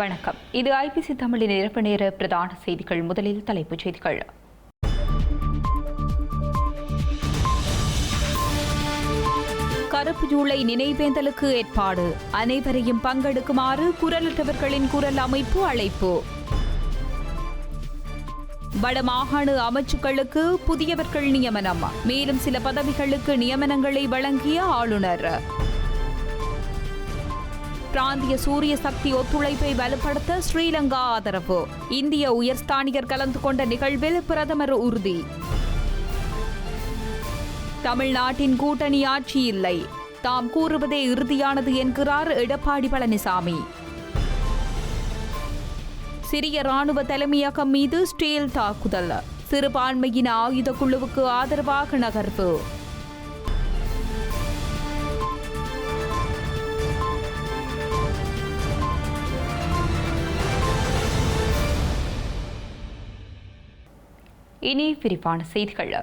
வணக்கம். இது ஐபிசி தமிழின் இரவு நேர பிரதான செய்திகள். முதலில் தலைப்புச் செய்திகள். கருப்பு ஜூலை நினைவேந்தலுக்கு ஏற்பாடு. அனைவரையும் பங்கெடுக்குமாறு குரலற்றவர்களின் குரல் அமைப்பு அழைப்பு. வடமாகாண அமைச்சுக்களுக்கு புதியவர்கள் நியமனம். மேலும் சில பதவிகளுக்கு நியமனங்களை வழங்கிய ஆளுநர். பிராந்திய சூரிய சக்தி ஒத்துழைப்பை வலுப்படுத்த ஸ்ரீலங்கா ஆதரவு. இந்திய உயர்ஸ்தானிகர் கலந்து கொண்ட நிகழ்வில் பிரதமர் உறுதி. தமிழ்நாட்டின் கூட்டணி ஆட்சி இல்லை. தாம் கூறுவதே இறுதியானது என்கிறார் எடப்பாடி பழனிசாமி. சிரிய ராணுவ தலைமையகம் மீது ஸ்டீல் தாக்குதல். சிறுபான்மையின ஆயுத குழுவுக்கு ஆதரவாக நகர்வு. இனி விரிவான செய்திகள்.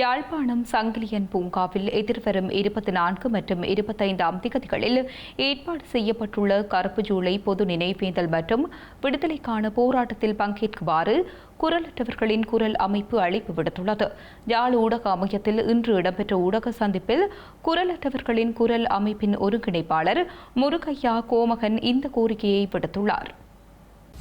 யாழ்ப்பாணம் சங்கிலியன் பூங்காவில் எதிர்வரும் இருபத்தி நான்கு மற்றும் இருபத்தைந்தாம் திகதிகளில் ஏற்பாடு செய்யப்பட்டுள்ள கருப்பு ஜூலை பொது நினைவேந்தல் மற்றும் விடுதலைக்கான போராட்டத்தில் பங்கேற்குமாறு குரலற்றவர்களின் குரல் அமைப்பு அழைப்பு விடுத்துள்ளது. யாழ் ஊடக அமையத்தில் இன்று இடம்பெற்ற ஊடக சந்திப்பில் குரலற்றவர்களின் குரல் அமைப்பின் ஒருங்கிணைப்பாளர் முருகையா கோமகன் இந்த கோரிக்கையை விடுத்துள்ளார்.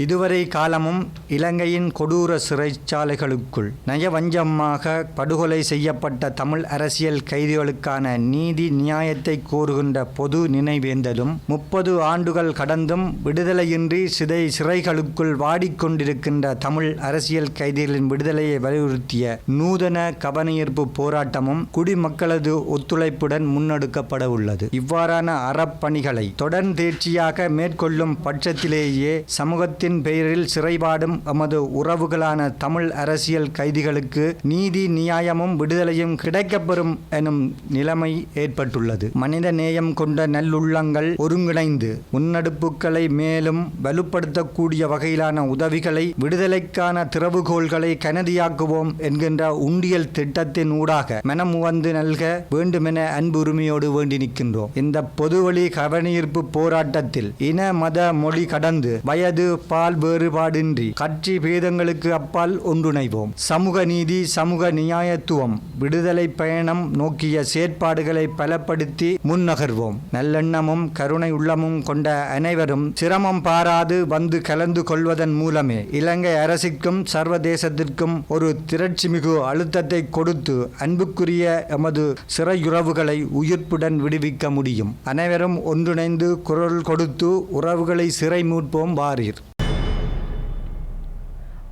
இதுவரை காலமும் இலங்கையின் கொடூர சிறைச்சாலைகளுக்குள் நயவஞ்சமாக படுகொலை செய்யப்பட்ட தமிழ் அரசியல் கைதிகளுக்கான நீதி நியாயத்தை கோருகின்ற பொது நினைவேந்தலும் முப்பது ஆண்டுகள் கடந்தும் விடுதலையின்றி சிதை சிறைகளுக்குள் வாடிக்கொண்டிருக்கின்ற தமிழ் அரசியல் கைதிகளின் விடுதலையை வலியுறுத்திய நூதன கவனஈர்ப்பு போராட்டமும் குடிமக்களது ஒத்துழைப்புடன் முன்னெடுக்கப்பட உள்ளது. இவ்வாறான அறப்பணிகளை தொடர்ந்தேர்ச்சியாக மேற்கொள்ளும் பட்சத்திலேயே சமூகத்தின் சட்டத்தின் பெயரில் சிறைபாடும் எமது உறவுகளான தமிழ் அரசியல் கைதிகளுக்கு நீதி நியாயமும் விடுதலையும் கிடைக்கப்பெறும் எனும் நிலைமை ஏற்பட்டுள்ளது. மனித நேயம் கொண்ட நல்லுள்ளங்கள் ஒருங்கிணைந்து முன்னெடுப்புகளை மேலும் வலுப்படுத்தக்கூடிய வகையிலான உதவிகளை விடுதலைக்கான திறவுகோள்களை கனதியாக்குவோம் என்கின்ற உண்டியல் திட்டத்தின் ஊடாக மனமுவந்து நல்க வேண்டுமென அன்பு உரிமையோடு வேண்டி நிற்கின்றோம். இந்த பொதுவழி கவனீர்ப்பு போராட்டத்தில் இன மத மொழி கடந்து வயது பால் வேறுபாடின்றி கட்சி பேதங்களுக்கு அப்பால் ஒன்றுணைவோம். சமூக நீதி சமூக நியாயத்துவம் விடுதலை பயணம் நோக்கிய செயற்பாடுகளை பலப்படுத்தி முன்னகர்வோம். நல்லெண்ணமும் கருணை உள்ளமும் கொண்ட அனைவரும் சிரமம் பாராது வந்து கலந்து கொள்வதன் மூலமே இலங்கை அரசுக்கும் சர்வதேசத்திற்கும் ஒரு திரட்சிமிகு அழுத்தத்தை கொடுத்து அன்புக்குரிய எமது சிறையுறவுகளை உயிர்ப்புடன் விடுவிக்க முடியும். அனைவரும் ஒன்றிணைந்து குரல் கொடுத்து உறவுகளை சிறை மீட்போம் வாரீர்.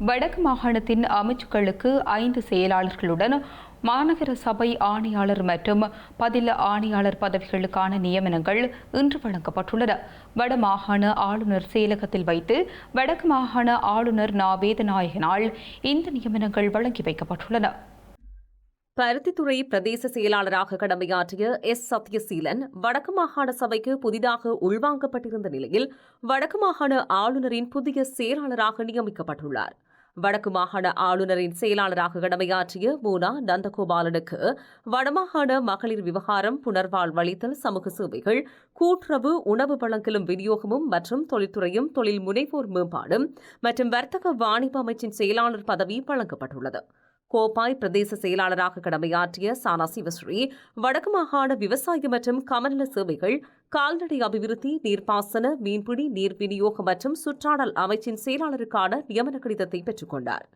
வடக்கு மாகாணத்தின் அமைச்சுக்களுக்கு ஐந்து செயலாளர்களுடன் மாநகர சபை ஆணையாளர் மற்றும் பதில ஆணையாளர் பதவிகளுக்கான நியமனங்கள் இன்று வழங்கப்பட்டுள்ளன. வடமாகாண ஆளுநர் செயலகத்தில் வைத்து வடக்கு மாகாண ஆளுநர் நா வேதநாயகனால் இந்த நியமனங்கள் வழங்கி வைக்கப்பட்டுள்ளன. பருத்தித்துறை பிரதேச செயலாளராக கடமையாற்றிய எஸ். சத்யசீலன் வடக்கு மாகாண சபைக்கு புதிதாக உள்வாங்கப்பட்டிருந்த நிலையில் வடக்கு மாகாண ஆளுநரின் புதிய செயலாளராக நியமிக்கப்பட்டுள்ளார். வடக்கு மாகாண ஆளுநரின் செயலாளராக கடமையாற்றிய மூனா நந்தகோபாலனுக்கு வடமாகாண மகளிர் விவகாரம் புனர்வாழ்வளித்தல் சமூக சேவைகள் கூட்டுறவு உணவு வழங்கலும் விநியோகமும் மற்றும் தொழில்துறையும் தொழில் முனைவோர் மேம்பாடும் மற்றும் வர்த்தக வாணிப அமைச்சின் செயலாளர் பதவி வழங்கப்பட்டுள்ளது. கோப்பாய் பிரதேச செயலாளராக கடமையாற்றிய சானா சிவஸ்ரீ வடக்கு மாகாண விவசாய மற்றும் கமநல சேவைகள் கால்நடை அபிவிருத்தி நீர்ப்பாசன மீன்பிடி நீர் விநியோகம் மற்றும் சுற்றாடல் அமைச்சின் செயலாளருக்கான நியமன கடிதத்தை பெற்றுக்கொண்டார்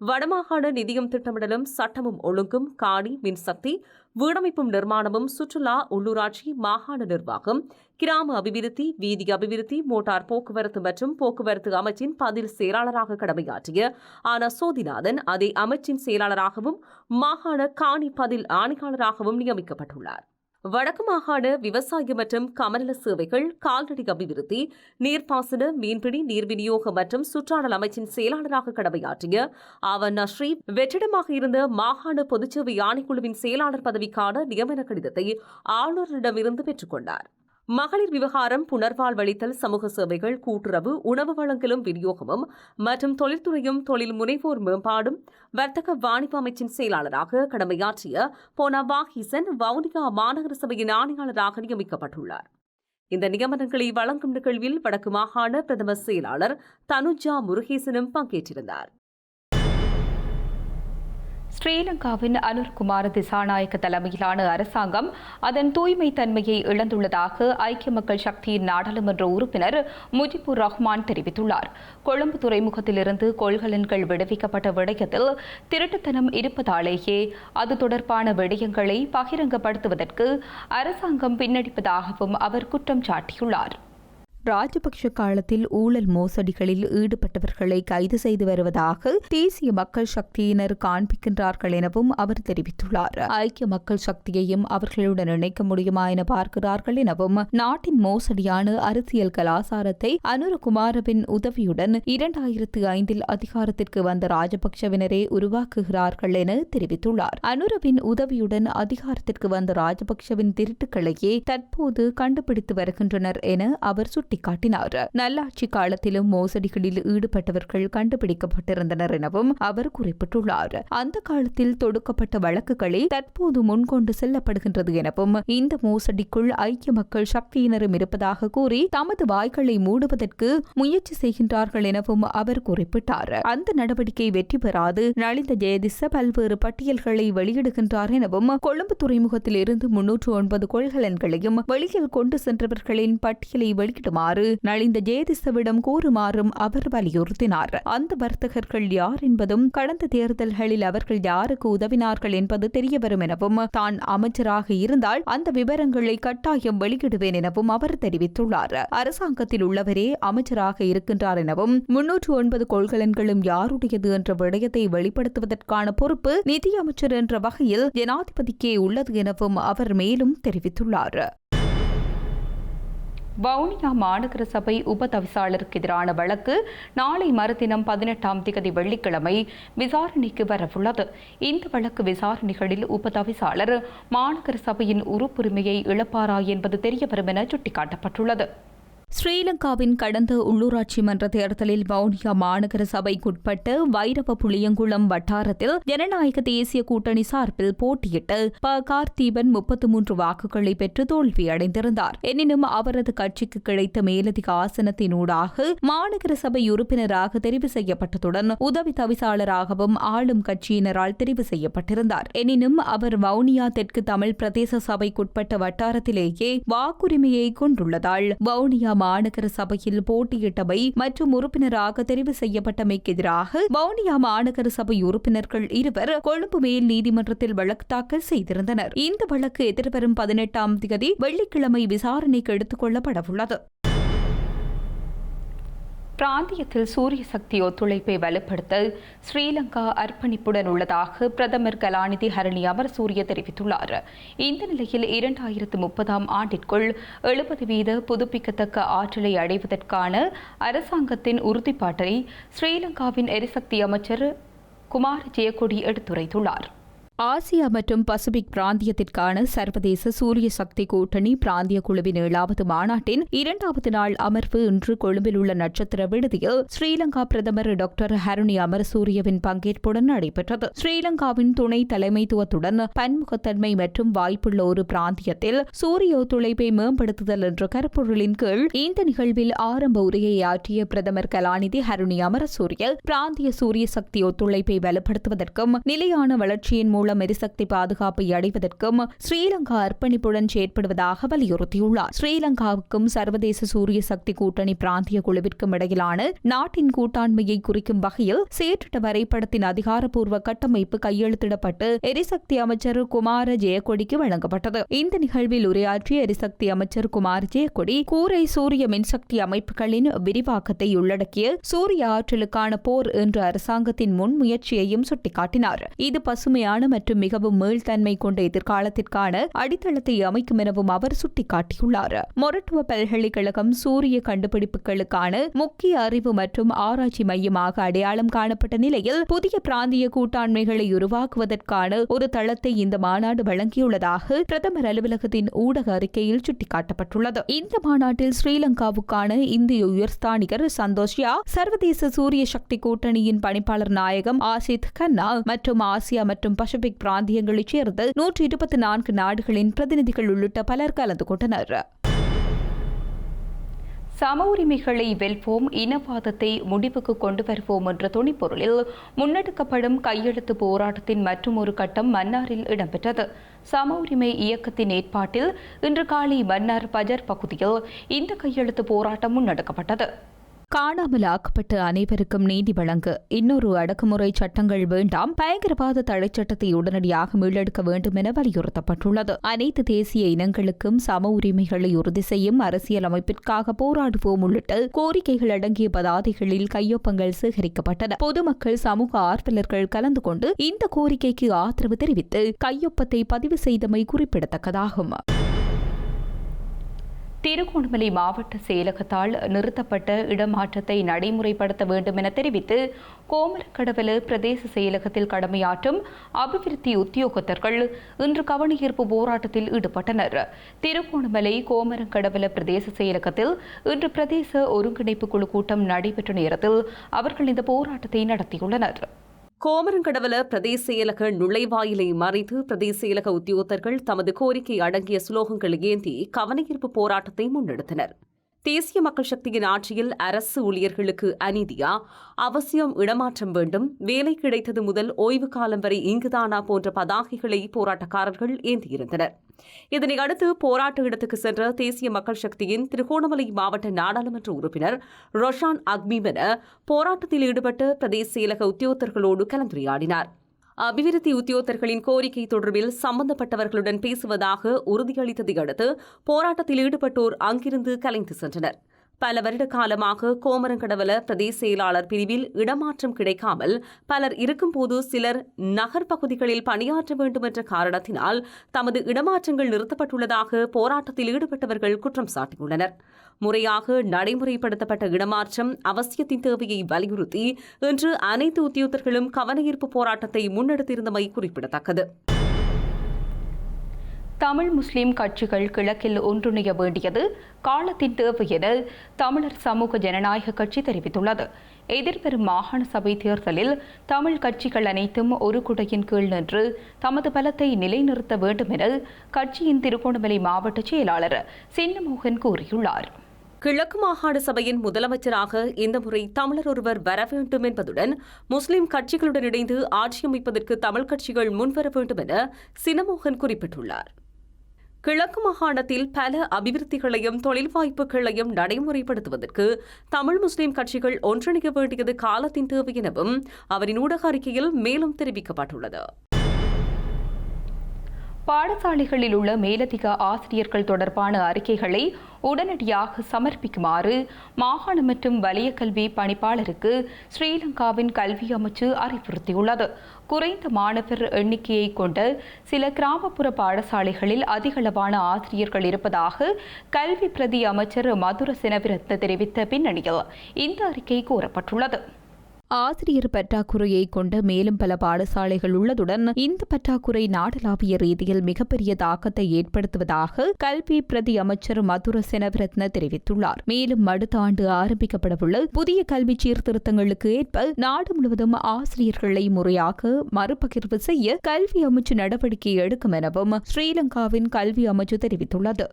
வடமாகாண நிதியம் திட்டமிடலும் சட்டமும் ஒழுங்கும் காணி மின்சக்தி வீடமைப்பும் நிர்மாணமும் சுற்றுலா உள்ளூராட்சி மாகாண நிர்வாகம் கிராம அபிவிருத்தி வீதி அபிவிருத்தி மோட்டார் போக்குவரத்து மற்றும் போக்குவரத்து அமைச்சின் பதில் செயலாளராக கடமையாற்றிய ஆனா சோதிநாதன் அதே அமைச்சின் செயலாளராகவும் மாகாண காணி பதில் ஆணையாளராகவும் நியமிக்கப்பட்டுள்ளார். வடக்கு மாகாண விவசாய மற்றும் கமநல சேவைகள் கால்நடை அபிவிருத்தி நீர்ப்பாசன மீன்பிடி நீர் விநியோகம் மற்றும் சுற்றாடல் அமைச்சின் செயலாளராக கடமையாற்றிய ஆவண்ணா ஸ்ரீ வெற்றிடமாக இருந்த மாகாண பொதுச்சேவை ஆணைக்குழுவின் செயலாளர் பதவிக்கான நியமன கடிதத்தை ஆளுநரிடமிருந்து பெற்றுக்கொண்டார் மகளிர் விவகாரம் புனர்வாழ்வளித்தல் சமூக சேவைகள் கூட்டுறவு உணவு வழங்கலும் விநியோகமும் மற்றும் தொழில்துறையும் தொழில் முனைவோர் மேம்பாடும் வர்த்தக வாணிப அமைச்சின் செயலாளராக கடமையாற்றிய போனா வாகிசன் வவுனியா மாநகர சபையின் ஆணையாளராக நியமிக்கப்பட்டுள்ளார். இந்த நியமனங்களை வழங்கும் நிகழ்வில் வடக்கு மாகாண பிரதம செயலாளர் தனுஜா முருகேசனும் பங்கேற்றிருந்தார். ஸ்ரீலங்காவின் அனுர்குமார் திசாநாயக்க தலைமையிலான அரசாங்கம் அதன் தூய்மை தன்மையை இழந்துள்ளதாக ஐக்கிய மக்கள் சக்தியின் நாடாளுமன்ற உறுப்பினர் முஜிபுர் ரஹ்மான் தெரிவித்துள்ளார். கொழும்பு துறைமுகத்திலிருந்து கொள்கலன்கள் விடுவிக்கப்பட்ட விடயத்தில் திருட்டுத்தனம் இருப்பதாலேயே அது தொடர்பான விடயங்களை பகிரங்கப்படுத்துவதற்கு அரசாங்கம் பின்னடிப்பதாகவும் அவர் குற்றம் சாட்டியுள்ளார். ராஜபக்ஷ காலத்தில் ஊழல் மோசடிகளில் ஈடுபட்டவர்களை கைது செய்து வருவதாக தேசிய மக்கள் சக்தியினர் காண்பிக்கின்றார்கள் எனவும் அவர் தெரிவித்துள்ளார். ஐக்கிய மக்கள் சக்தியையும் அவர்களுடன் இணைக்க முடியுமா என பார்க்கிறார்கள் எனவும் நாட்டின் மோசடியான அரசியல் கலாசாரத்தை அனுரகுமாரவின் உதவியுடன் இரண்டாயிரத்து ஐந்தில் அதிகாரத்திற்கு வந்த ராஜபக்ஷவினரே உருவாக்குகிறார்கள் என தெரிவித்துள்ளார். அனுரவின் உதவியுடன் அதிகாரத்திற்கு வந்த ராஜபக்ஷவின் திருட்டுக்களையே தற்போது கண்டுபிடித்து வருகின்றனர் என அவர் சுட்டிக்காட்டினார் நல்லாட்சி காலத்திலும் மோசடிகளில் ஈடுபட்டவர்கள் கண்டுபிடிக்கப்பட்டிருந்தனர் எனவும் அவர் குறிப்பிட்டுள்ளார். அந்த காலத்தில் தொடுக்கப்பட்ட வழக்குகளை தற்போது முன்கொண்டு செல்லப்படுகின்றது எனவும் இந்த மோசடிக்குள் ஐக்கிய மக்கள் சக்தியினரும் இருப்பதாக கூறி தமது வாய்களை மூடுவதற்கு முயற்சி செய்கின்றார்கள் எனவும் அவர் குறிப்பிட்டார். அந்த நடவடிக்கை வெற்றி பெறாது நலிந்த ஜெயதிச பல்வேறு பட்டியல்களை வெளியிடுகின்றார் எனவும் கொழும்பு துறைமுகத்தில் இருந்து முன்னூற்று ஒன்பது கொள்கலன்களையும் வெளியில் கொண்டு சென்றவர்களின் பட்டியலை வெளியிடுமாறு நலிந்த ஜேதிசவிடம் கூறுமாறும் அவர் வலியுறுத்தினார். அந்த வர்த்தகர்கள் யார் என்பதும் கடந்த தேர்தல்களில் அவர்கள் யாருக்கு உதவினார்கள் என்பது தெரியவரும் எனவும் தான் அமைச்சராக இருந்தால் அந்த விவரங்களை கட்டாயம் வெளியிடுவேன் எனவும் அவர் தெரிவித்துள்ளார். அரசாங்கத்தில் உள்ளவரே அமைச்சராக இருக்கின்றார் எனவும் முன்னூற்று ஒன்பது கொள்கலன்களும் யாருடையது என்ற விடயத்தை வெளிப்படுத்துவதற்கான பொறுப்பு நிதியமைச்சர் என்ற வகையில் ஜனாதிபதிக்கே உள்ளது எனவும் அவர் மேலும் தெரிவித்துள்ளார். வவுனியா மாநகர சபை உப தவிசாளருக்கு எதிரான வழக்கு நாளை மறுதினம் பதினெட்டாம் திகதி வெள்ளிக்கிழமை விசாரணைக்கு வரவுள்ளது. இந்த வழக்கு விசாரணைகளில் உப தவிசாளர் மாநகர சபையின் உறுப்புரிமையை இழப்பாரா என்பது தெரியவரும் என சுட்டிக்காட்டப்பட்டுள்ளது. ஸ்ரீலங்காவின் கடந்த உள்ளூராட்சி மன்ற தேர்தலில் வவுனியா மாநகர சபைக்குட்பட்ட வைரவ புளியங்குளம் வட்டாரத்தில் ஜனநாயக தேசிய கூட்டணி சார்பில் போட்டியிட்டு ப. கார்த்தீபன் முப்பத்து மூன்று வாக்குகளை பெற்று தோல்வியடைந்திருந்தார். எனினும் அவரது கட்சிக்கு கிடைத்த மேலதிக ஆசனத்தினூடாக மாநகர சபை உறுப்பினராக தெரிவு செய்யப்பட்டதுடன் உதவி தவிசாளராகவும் ஆளும் கட்சியினரால் தெரிவு செய்யப்பட்டிருந்தார். எனினும் அவர் வவுனியா தெற்கு தமிழ் பிரதேச சபைக்குட்பட்ட வட்டாரத்திலேயே வாக்குரிமையை கொண்டுள்ளதால் வவுனியா மாநகர சபையில் போட்டியிட்டவை மற்றும் உறுப்பினராக தெரிவு செய்யப்பட்டமைக்கு எதிராக வவுனியா மாநகர சபை உறுப்பினர்கள் இருவர் கொழும்பு மேல் நீதிமன்றத்தில் வழக்கு தாக்கல் செய்திருந்தனர். இந்த வழக்கு எதிர்வரும் பதினெட்டாம் தேதி வெள்ளிக்கிழமை விசாரணைக்கு எடுத்துக் கொள்ளப்படவுள்ளது. பிராந்தியத்தில் சூரிய சக்தி ஒத்துழைப்பை வலுப்படுத்த ஸ்ரீலங்கா அர்ப்பணிப்புடன் உள்ளதாக பிரதமர் கலாநிதி ஹரணி அமரசூரிய தெரிவித்துள்ளார். இந்த நிலையில் இரண்டாயிரத்து முப்பதாம் ஆண்டிற்குள் எழுபது வீத புதுப்பிக்கத்தக்க ஆற்றலை அடைவதற்கான அரசாங்கத்தின் உறுதிப்பாட்டை ஸ்ரீலங்காவின் எரிசக்தி அமைச்சர் குமார் ஜெயக்கொடி எடுத்துரைத்துள்ளார். ஆசியா மற்றும் பசிபிக் பிராந்தியத்திற்கான சர்வதேச சூரிய சக்தி கூட்டணி பிராந்திய குழுவின் ஏழாவது மாநாட்டின் இரண்டாவது நாள் அமர்வு இன்று கொழும்பில் உள்ள நட்சத்திர விடுதியில் ஸ்ரீலங்கா பிரதமர் டாக்டர் ஹருணி அமரசூரியவின் பங்கேற்புடன் நடைபெற்றது. ஸ்ரீலங்காவின் துணை தலைமைத்துவத்துடன் பன்முகத்தன்மை மற்றும் வாய்ப்புள்ள ஒரு பிராந்தியத்தில் சூரிய ஒத்துழைப்பை மேம்படுத்துதல் என்ற கருப்பொருளின் கீழ் இந்த நிகழ்வில் ஆரம்ப உரையை ஆற்றிய பிரதமர் கலாநிதி ஹருணி அமரசூரிய பிராந்திய சூரிய சக்தி ஒத்துழைப்பை வலுப்படுத்துவதற்கும் நிலையான வளர்ச்சியின் மூலம் மூலம் எரிசக்தி பாதுகாப்பை அடைவதற்கும் ஸ்ரீலங்கா அர்ப்பணிப்புடன் செயற்படுவதாக வலியுறுத்தியுள்ளார். ஸ்ரீலங்காவுக்கும் சர்வதேச சூரிய சக்தி கூட்டணி பிராந்திய குழுவிற்கும் இடையிலான நாட்டின் கூட்டாண்மையை குறிக்கும் வகையில் சேற்றிட்ட வரைபடத்தின் அதிகாரப்பூர்வ கட்டமைப்பு கையெழுத்திடப்பட்டு எரிசக்தி அமைச்சர் குமார ஜெயக்கொடிக்கு வழங்கப்பட்டது. இந்த நிகழ்வில் உரையாற்றிய எரிசக்தி அமைச்சர் குமார் ஜெயக்கொடி கூரை சூரிய மின்சக்தி அமைப்புகளின் விரிவாக்கத்தை உள்ளடக்கிய சூரிய ஆற்றலுக்கான போர் என்ற அரசாங்கத்தின் முன்முயற்சியையும் சுட்டிக்காட்டினார். இது பசுமையான மற்றும் மிகவும் மீள்தன்மை கொண்ட எதிர்காலத்திற்கான அடித்தளத்தை அமைக்கும் எனவும் அவர் சுட்டிக்காட்டியுள்ளார். மொரட்டுவ பல்கலைக்கழகம் சூரிய கண்டுபிடிப்புகளுக்கான முக்கிய அறிவு மற்றும் ஆராய்ச்சி மையமாக அடையாளம் காணப்பட்ட நிலையில் புதிய பிராந்திய கூட்டாண்மைகளை உருவாக்குவதற்கான ஒரு தளத்தை இந்த மாநாடு வழங்கியுள்ளதாக பிரதமர் அலுவலகத்தின் ஊடக அறிக்கையில் சுட்டிக்காட்டப்பட்டுள்ளது. இந்த மாநாட்டில் ஸ்ரீலங்காவுக்கான இந்திய உயர்ஸ்தானிகர் சந்தோஷ்யா சர்வதேச சூரிய சக்தி கூட்டணியின் பணிப்பாளர் நாயகம் ஆசித் கன்னா மற்றும் ஆசியா மற்றும் பசிபிக் பசிபிக் பிராந்தியங்களைச் சேர்ந்த நூற்றி இருபத்தி நான்கு நாடுகளின் பிரதிநிதிகள் உள்ளிட்ட பலர் கலந்து கொண்டனர். சம உரிமைகளை வெல்வோம் இனவாதத்தை முடிவுக்கு கொண்டு வருவோம் என்ற துணிப்பொருளில் முன்னெடுக்கப்படும் கையெழுத்து போராட்டத்தின் மற்றும் ஒரு கட்டம் மன்னாரில் இடம்பெற்றது. சம உரிமை இயக்கத்தின் ஏற்பாட்டில் இன்று காலை மன்னார் பஜர் பகுதியில் இந்த கையெழுத்து போராட்டம் முன்னெடுக்கப்பட்டது. காணாமல் ஆக்கப்பட்ட அனைவருக்கும் நீதி வழங்க இன்னொரு அடக்குமுறை சட்டங்கள் வேண்டாம். பயங்கரவாத தடைச் சட்டத்தை உடனடியாக மீளெடுக்க வேண்டும் என வலியுறுத்தப்பட்டுள்ளது. அனைத்து தேசிய இனங்களுக்கும் சம உரிமைகளை உறுதி செய்யும் அரசியல் அமைப்பிற்காக போராடுவோம் உள்ளிட்ட கோரிக்கைகள் அடங்கிய பதாதைகளில் கையொப்பங்கள் சேகரிக்கப்பட்டன. பொதுமக்கள் சமூக ஆர்வலர்கள் கலந்து கொண்டு இந்த கோரிக்கைக்கு ஆதரவு தெரிவித்து கையொப்பத்தை பதிவு செய்தமை குறிப்பிடத்தக்கதாகும். திருகோணமலை மாவட்ட செயலகத்தால் நிறுத்தப்பட்ட இடமாற்றத்தை நடைமுறைப்படுத்த வேண்டும் என தெரிவித்து கோமரக்கடவல பிரதேச செயலகத்தில் கடமையாற்றும் அபிவிருத்தி உத்தியோகத்தர்கள் இன்று கவனஈர்ப்பு போராட்டத்தில் ஈடுபட்டனர். திருகோணமலை கோமரக்கடவல பிரதேச செயலகத்தில் இன்று பிரதேச ஒருங்கிணைப்பு குழு கூட்டம் நடைபெற்ற நேரத்தில் அவர்கள் இந்த போராட்டத்தை நடத்தியுள்ளனர். கோமரங்கடவல பிரதேச செயலக நுழைவாயிலை மறைத்து பிரதேச செயலக உத்தியோகத்தர்கள் தமது கோரிக்கை அடங்கிய சுலோகங்களை ஏந்தி கவனஈர்ப்பு போராட்டத்தை முன்னெடுத்தனர். தேசிய மக்கள் சக்தியின் ஆட்சியில் அரசு ஊழியர்களுக்கு அநீதியா? அவசியம் இடமாற்றம் வேண்டும். வேலை கிடைத்தது முதல் ஓய்வு காலம் வரை இங்குதானா போன்ற பதாகைகளை போராட்டக்காரர்கள் ஏந்தியிருந்தனர். இதனை அடுத்து போராட்ட இடத்துக்கு சென்ற தேசிய மக்கள் சக்தியின் திருகோணமலை மாவட்ட நாடாளுமன்ற உறுப்பினர் ரொஷான் அக்மீமென போராட்டத்தில் ஈடுபட்ட பிரதேச செயலக உத்தியோகத்தர்களோடு கலந்துரையாடினார். அபிவிருத்தி உத்தியோகத்தர்களின் கோரிக்கை தொடர்பில் சம்பந்தப்பட்டவர்களுடன் பேசுவதாக உறுதியளித்ததை அடுத்து போராட்டத்தில் ஈடுபட்டோர் அங்கிருந்து கலைந்து சென்றனர். பல வருட காலமாக கோமரங்கடவல பிரதேச செயலாளர் பிரிவில் இடமாற்றம் கிடைக்காமல் பலர் இருக்கும்போது சிலர் நகர் பகுதிகளில் பணியாற்ற வேண்டும் என்ற காரணத்தினால் தமது இடமாற்றங்கள் நிறுத்தப்பட்டுள்ளதாக போராட்டத்தில் ஈடுபட்டவர்கள் குற்றம் சாட்டியுள்ளனர். முறையாக நடைமுறைப்படுத்தப்பட்ட இடமாற்றம் அவசியத்தின் தேவையை வலியுறுத்தி இன்று அனைத்து உத்தியோகர்களும் கவனஈர்ப்பு போராட்டத்தை முன்னெடுத்திருந்தமை குறிப்பிடத்தக்கது. தமிழ் முஸ்லிம் கட்சிகள் கிழக்கில் ஒன்றிணைய வேண்டியது காலத்தின் தேவை என தமிழர் சமூக ஜனநாயக கட்சி தெரிவித்துள்ளது. எதிர்வரும் மாகாண சபை தேர்தலில் தமிழ் கட்சிகள் அனைத்தும் ஒரு குடையின் கீழ் நின்று தமது பலத்தை நிலைநிறுத்த வேண்டும் என கட்சியின் திருகோணமலை மாவட்ட செயலாளர் சின்னமோகன் கூறியுள்ளார். கிழக்கு மாகாண சபையின் முதலமைச்சராக இந்த முறை தமிழர் ஒருவர் வர வேண்டும் என்பதுடன் முஸ்லிம் கட்சிகளுடன் இணைந்து ஆட்சியமைப்பதற்கு தமிழ் கட்சிகள் முன்வர வேண்டும் என சினமோகன் குறிப்பிட்டுள்ளார். கிழக்கு மாகாணத்தில் பல அபிவிருத்திகளையும் தொழில் வாய்ப்புகளையும் நடைமுறைப்படுத்துவதற்கு தமிழ் முஸ்லிம் கட்சிகள் ஒன்றிணைக்க வேண்டியது காலத்தின் தேவை எனவும் அவரின் ஊடக அறிக்கையில் மேலும் தெரிவிக்கப்பட்டுள்ளது. பாடசாலைகளில் உள்ள மேலதிக ஆசிரியர்கள் தொடர்பான அறிக்கைகளை உடனடியாக சமர்ப்பிக்குமாறு மாகாண மற்றும் வலய கல்வி பணிப்பாளருக்கு ஸ்ரீலங்காவின் கல்வி அமைச்சு அறிவுறுத்தியுள்ளது. குறைந்த மாணவர் எண்ணிக்கையை கொண்ட சில கிராமப்புற பாடசாலைகளில் அதிகளவான ஆசிரியர்கள் இருப்பதாக கல்வி பிரதி அமைச்சர் மதுர சினவிரத்ன தெரிவித்த பின்னணியில் இந்த அறிக்கை கூறப்பட்டுள்ளது. ஆசிரியர் பற்றாக்குறையை கொண்ட மேலும் பல பாடசாலைகள் உள்ளதுடன் இந்த பற்றாக்குறை நாடளாவிய ரீதியில் மிகப்பெரிய தாக்கத்தை ஏற்படுத்துவதாக கல்வி பிரதி அமைச்சர் மதுர செனவரத்ன தெரிவித்துள்ளார். மேலும் அடுத்த ஆண்டு ஆரம்பிக்கப்படவுள்ள புதிய கல்வி சீர்திருத்தங்களுக்கு ஏற்ப நாடு முழுவதும் ஆசிரியர்களை முறையாக மறுபகிர்வு செய்ய கல்வி அமைச்சு நடவடிக்கை எடுக்கும் எனவும் ஸ்ரீலங்காவின் கல்வி அமைச்சு தெரிவித்துள்ளது.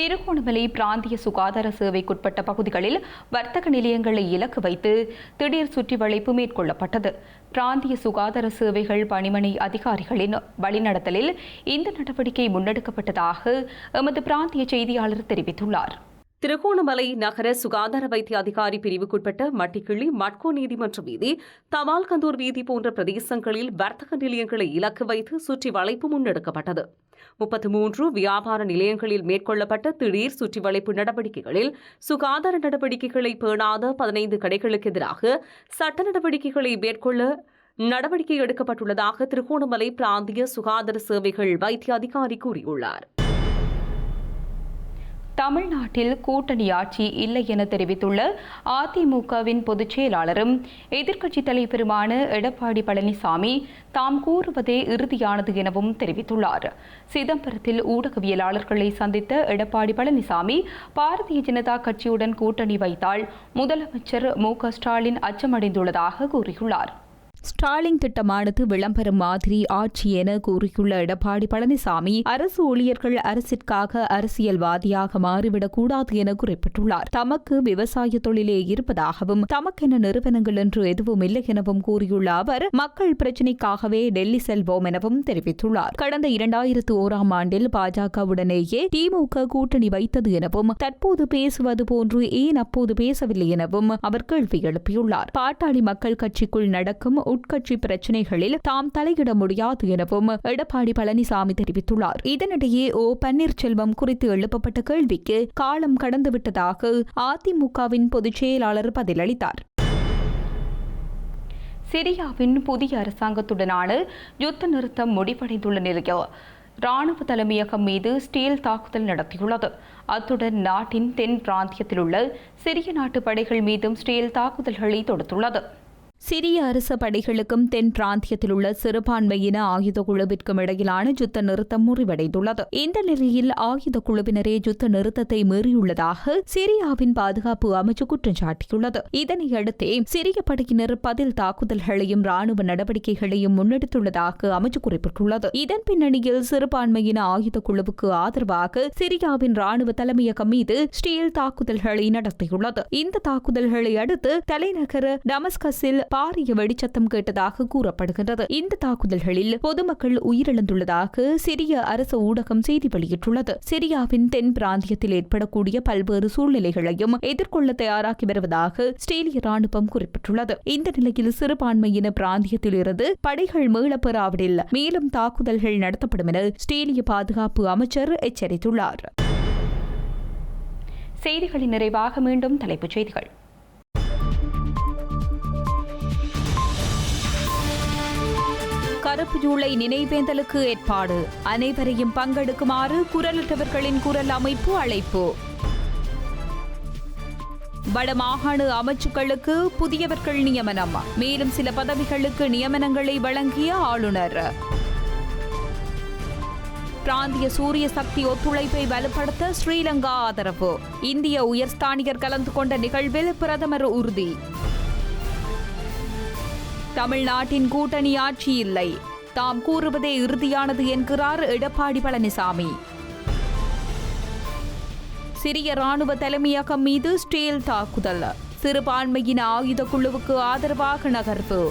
திருகோணமலை பிராந்திய சுகாதார சேவைக்குட்பட்ட பகுதிகளில் வர்த்தக நிலையங்களை இலக்கு வைத்து திடீர் சுற்றி வளைப்பு மேற்கொள்ளப்பட்டது. பிராந்திய சுகாதார சேவைகள் பணிமனை அதிகாரிகளின் வழிநடத்தலில் இந்த நடவடிக்கை முன்னெடுக்கப்பட்டதாக எமது பிராந்திய செய்தியாளர் தெரிவித்துள்ளார். திருகோணமலை நகர சுகாதார வைத்திய அதிகாரி பிரிவுக்குட்பட்ட மட்டிக்கிள்ளி மட்கோ நீதிமன்ற வீதி தபால்கந்தூர் வீதி போன்ற பிரதேசங்களில் வர்த்தக நிலையங்களை இலக்கு வைத்து சுற்றி வளைப்பு முன்னெடுக்கப்பட்டது. முப்பத்தி மூன்று வியாபார நிலையங்களில் மேற்கொள்ளப்பட்ட திடீர் சுற்றி வளைப்பு நடவடிக்கைகளில் சுகாதார நடவடிக்கைகளை பேணாத பதினைந்து கடைகளுக்கு எதிராக சட்ட நடவடிக்கைகளை மேற்கொள்ள நடவடிக்கை எடுக்கப்பட்டுள்ளதாக திருகோணமலை பிராந்திய சுகாதார சேவைகள் வைத்திய அதிகாரி கூறியுள்ளார். தமிழ்நாட்டில் கூட்டணி ஆட்சி இல்லை என தெரிவித்துள்ள அதிமுகவின் பொதுச் செயலாளரும் எதிர்க்கட்சித் தலைவருமான எடப்பாடி பழனிசாமி தாம் கூறுவதே இறுதியானது எனவும் தெரிவித்துள்ளார். சிதம்பரத்தில் ஊடகவியலாளர்களை சந்தித்த எடப்பாடி பழனிசாமி பாரதிய ஜனதா கட்சியுடன் கூட்டணி வைத்தால் முதலமைச்சர் மு க ஸ்டாலின் அச்சமடைந்துள்ளதாக கூறியுள்ளார். ஸ்டாலின் திட்டமானது விளம்பரம் மாதிரி ஆட்சி என கூறியுள்ள எடப்பாடி பழனிசாமி அரசு ஊழியர்கள் அரசிற்காக அரசியல்வாதியாக மாறிவிடக்கூடாது என குறிப்பிட்டுள்ளார். தமக்கு விவசாய தொழிலே இருப்பதாகவும் தமக்கென நிறுவனங்கள் என்று எதுவும் இல்லை எனவும் கூறியுள்ள அவர் மக்கள் பிரச்சினைக்காகவே டெல்லி செல்வோம் எனவும் தெரிவித்துள்ளார். கடந்த இரண்டாயிரத்து ஓராம் ஆண்டில் பாஜகவுடனேயே திமுக கூட்டணி வைத்தது எனவும் தற்போது பேசுவது போன்று ஏன் அப்போது பேசவில்லை எனவும் அவர் கேள்வி எழுப்பியுள்ளார். பாட்டாளி மக்கள் கட்சிக்குள் நடக்கும் உட்கட்சி பிரச்சினைகளில் தாம் தலையிட முடியாது எனவும் எடப்பாடி பழனிசாமி தெரிவித்துள்ளார். இதனிடையே ஓ பன்னீர்செல்வம் குறித்து எழுப்பப்பட்ட கேள்விக்கு காலம் கடந்துவிட்டதாக அதிமுகவின் பொதுச் செயலாளர் பதிலளித்தார். சிரியாவின் புதிய அரசாங்கத்துடனான யுத்த நிறுத்தம் முடிவடைந்துள்ள நிலையில் ராணுவ தலைமையகம் மீது ஸ்டீல் தாக்குதல் நடத்தியுள்ளது. அத்துடன் நாட்டின் தென் பிராந்தியத்தில் உள்ள சிரிய நாட்டு படைகள் மீதும் ஸ்டீல் தாக்குதல்களை தொடுத்துள்ளது. சிரிய அரச படைகளுக்கும் தென் பிராந்தியத்தில் உள்ள சிறுபான்மையின ஆயுத குழுவிற்கும் இடையிலான யுத்த நிறுத்தம் முறிவடைந்துள்ளது. இந்த நிலையில் ஆயுத குழுவினரே யுத்த நிறுத்தத்தை மீறியுள்ளதாக சிரியாவின் பாதுகாப்பு அமைச்சு குற்றம் சாட்டியுள்ளது. இதனையடுத்தே சிரிய படையினர் பதில் தாக்குதல்களையும் ராணுவ நடவடிக்கைகளையும் முன்னெடுத்துள்ளதாக அமைச்சு குறிப்பிட்டுள்ளது. இதன் பின்னணியில் சிறுபான்மையின ஆயுத குழுவுக்கு ஆதரவாக சிரியாவின் ராணுவ தலைமையகம் மீது ஸ்டீல் தாக்குதல்களை நடத்தியுள்ளது. இந்த தாக்குதல்களை அடுத்து தலைநகர் டமஸ்கஸில் பாரிய வெடிச்சத்தம் கேட்டதாக கூறப்படுகின்றது. இந்த தாக்குதல்களில் பொதுமக்கள் உயிரிழந்துள்ளதாக சிரிய அரசு ஊடகம் செய்தி வெளியிட்டுள்ளது. சிரியாவின் தென் பிராந்தியத்தில் ஏற்படக்கூடிய பல்வேறு சூழ்நிலைகளையும் எதிர்கொள்ள தயாராகி வருவதாக ஸ்டேலிய ராணுவம் குறிப்பிட்டுள்ளது. இந்த நிலையில் சிறுபான்மையின பிராந்தியத்தில் இருந்து படைகள் மீளப்பெறாவிடில் மேலும் தாக்குதல்கள் நடத்தப்படும் என ஸ்டேலிய பாதுகாப்பு அமைச்சர் எச்சரித்துள்ளார். செய்திகளின் நிறைவாக மீண்டும் தலைப்புச் செய்திகள். கருப்பு ஜூலை நினைவேந்தலுக்கு ஏற்பாடு. அனைவரையும் பங்கெடுக்குமாறு குரலற்றவர்களின் குரல் அமைப்பு அழைப்பு. வடமாகாண அமைச்சுக்களுக்கு புதியவர்கள் நியமனம். மேலும் சில பதவிகளுக்கு நியமனங்களை வழங்கிய ஆளுநர். பிராந்திய சூரிய சக்தி ஒத்துழைப்பை வலுப்படுத்த ஸ்ரீலங்கா ஆதரவு. இந்திய உயர்ஸ்தானிகர் கலந்து கொண்ட நிகழ்வில் பிரதமர் உறுதி. தமிழ்நாட்டின் கூட்டணி ஆட்சி இல்லை. தாம் கூறுவதே இறுதியானது என்கிறார் எடப்பாடி பழனிசாமி. சிரிய ராணுவ தலைமையகம் மீது ஸ்டீல் தாக்குதல். சிறுபான்மையின ஆயுத குழுவுக்கு ஆதரவாக நகர்வு.